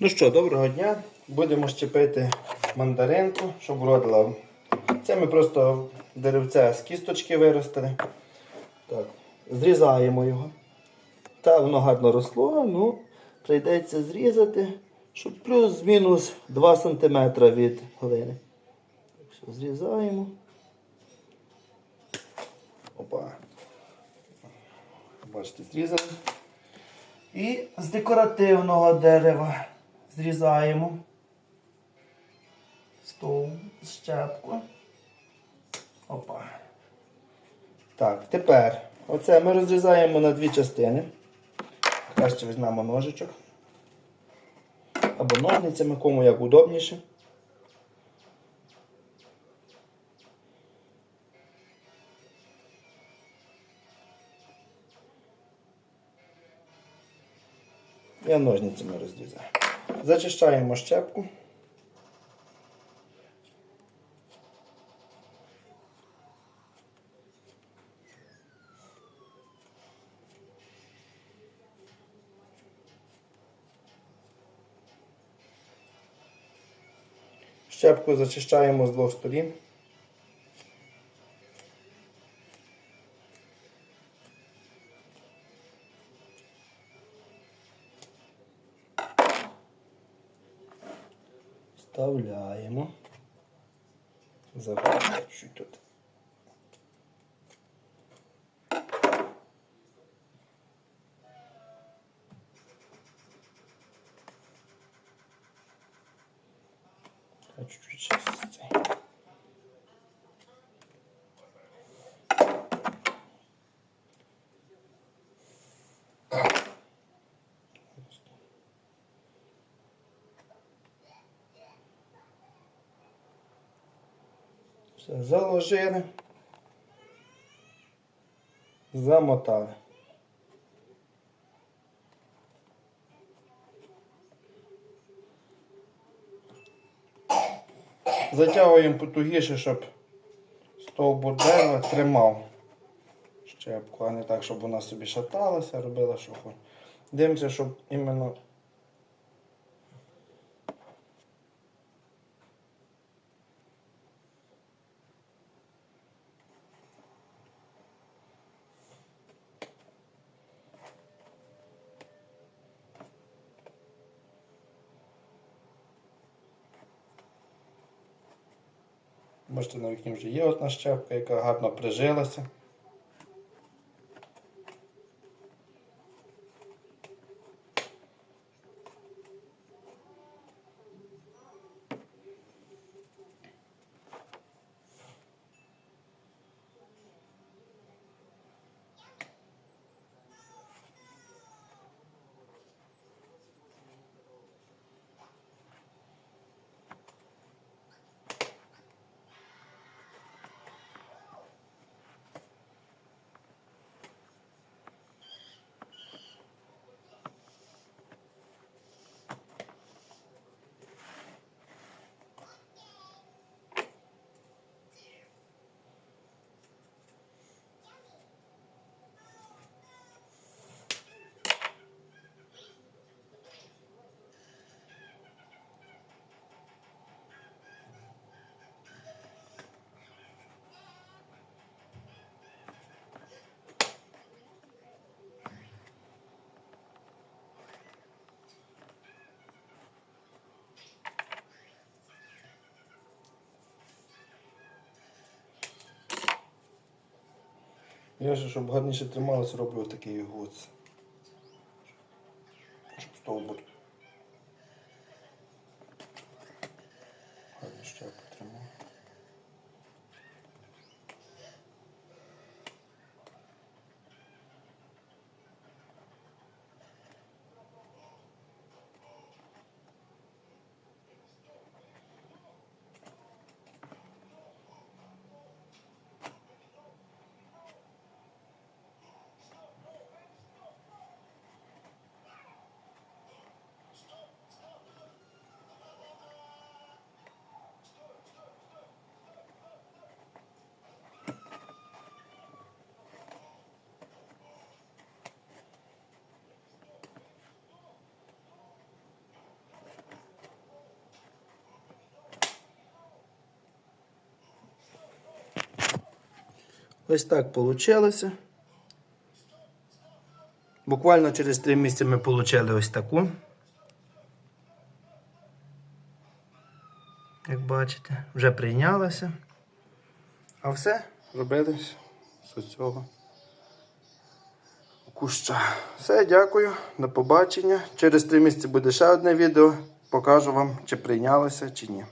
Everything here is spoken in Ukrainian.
Ну що, доброго дня. Будемо щепити мандаринку, щоб вродила. Це ми просто деревце з кісточки виростили. Так, зрізаємо його. Та воно гарно росло, ну прийдеться зрізати, щоб плюс-мінус 2 см від глини. Так що зрізаємо. Опа. Бачите, зрізали. І з декоративного дерева зрізаємо стовп, щепку. Опа. Так, тепер оце ми розрізаємо на дві частини. Краще візьмемо ножичок. Або ножницями, кому як удобніше. Я ножницями розрізаю. Зачищаємо щепку. Щепку зачищаємо з двох сторін. вставляємо. Заворачу тут. Чуть-чуть. Все, заложили. Замотали. Затягуємо потугіше, щоб стовбур дерева тримав щепку, а не так, щоб вона собі шаталася, робила, що хоче. Дивимося, щоб іменно Бачите, на вікні вже є одна щепка, яка гарно прижилася. Я ж, щоб гарніше трималось, роблю такий гуц. Щоб стовбур. Ось так вийшло. Буквально через три місяці ми отримали ось таку. Як бачите, вже прийнялася. А все робилось з цього куща. Все, дякую, до побачення. Через три місяці буде ще одне відео. Покажу вам, чи прийнялося, чи ні.